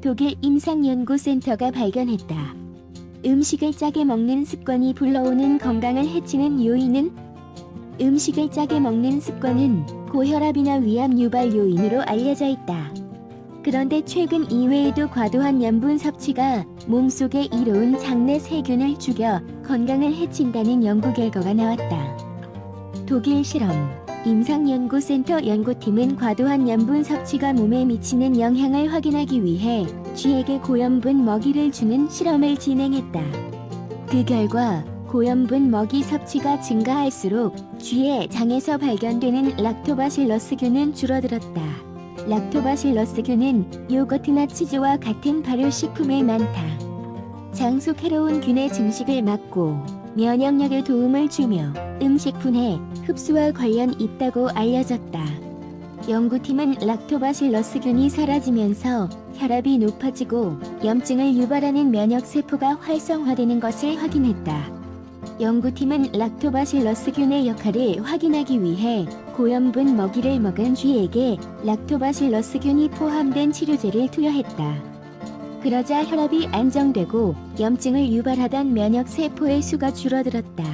독일 임상연구센터가 발견했다. 음식을 짜게 먹는 습관이 불러오는 건강을 해치는 요인은 음식을 짜게 먹는 습관은 고혈압이나 위암 유발 요인으로 알려져 있다. 그런데 최근 이외에도 과도한 염분 섭취가 몸속에 이로운 장내 세균을 죽여 건강을 해친다는 연구 결과가 나왔다. 독일 실험 임상연구센터 연구팀은 과도한 염분 섭취가 몸에 미치는 영향을 확인하기 위해 쥐에게 고염분 먹이를 주는 실험을 진행했다. 그 결과 고염분 먹이 섭취가 증가할수록 쥐의 장에서 발견되는 락토바실러스균은 줄어들었다. 락토바실러스균은 요거트나 치즈와 같은 발효식품에 많다. 장 속 해로운 균의 증식을 막고 면역력에 도움을 주며 음식 분해, 흡수와 관련 있다고 알려졌다. 연구팀은 락토바실러스균이 사라지면서 혈압이 높아지고 염증을 유발하는 면역세포가 활성화되는 것을 확인했다. 연구팀은 락토바실러스균의 역할을 확인하기 위해 고염분 먹이를 먹은 쥐에게 락토바실러스균이 포함된 치료제를 투여했다. 그러자 혈압이 안정되고 염증을 유발하던 면역 세포의 수가 줄어들었다.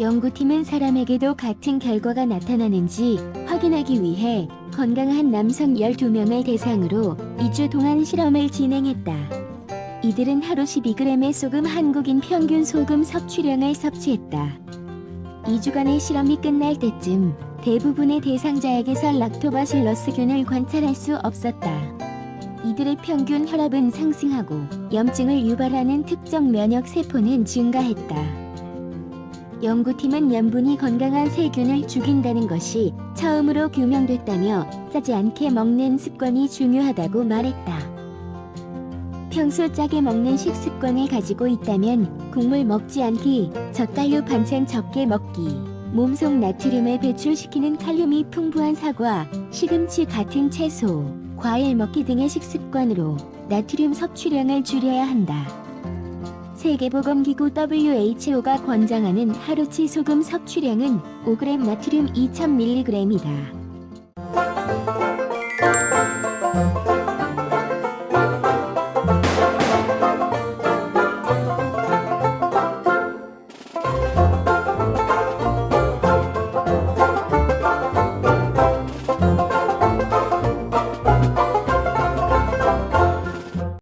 연구팀은 사람에게도 같은 결과가 나타나는지 확인하기 위해 건강한 남성 12명을 대상으로 2주 동안 실험을 진행했다. 이들은 하루 12g의 소금 한국인 평균 소금 섭취량을 섭취했다. 2주간의 실험이 끝날 때쯤 대부분의 대상자에게서 락토바실러스균을 관찰할 수 없었다. 이들의 평균 혈압은 상승하고 염증을 유발하는 특정 면역 세포는 증가했다. 연구팀은 염분이 건강한 세균을 죽인다는 것이 처음으로 규명됐다며 짜지 않게 먹는 습관이 중요하다고 말했다. 평소 짜게 먹는 식습관을 가지고 있다면 국물 먹지 않기, 젓갈류 반찬 적게 먹기, 몸속 나트륨을 배출시키는 칼륨이 풍부한 사과, 시금치 같은 채소, 과일 먹기 등의 식습관으로 나트륨 섭취량을 줄여야 한다. 세계보건기구 WHO가 권장하는 하루치 소금 섭취량은 5g 나트륨 2000mg이다.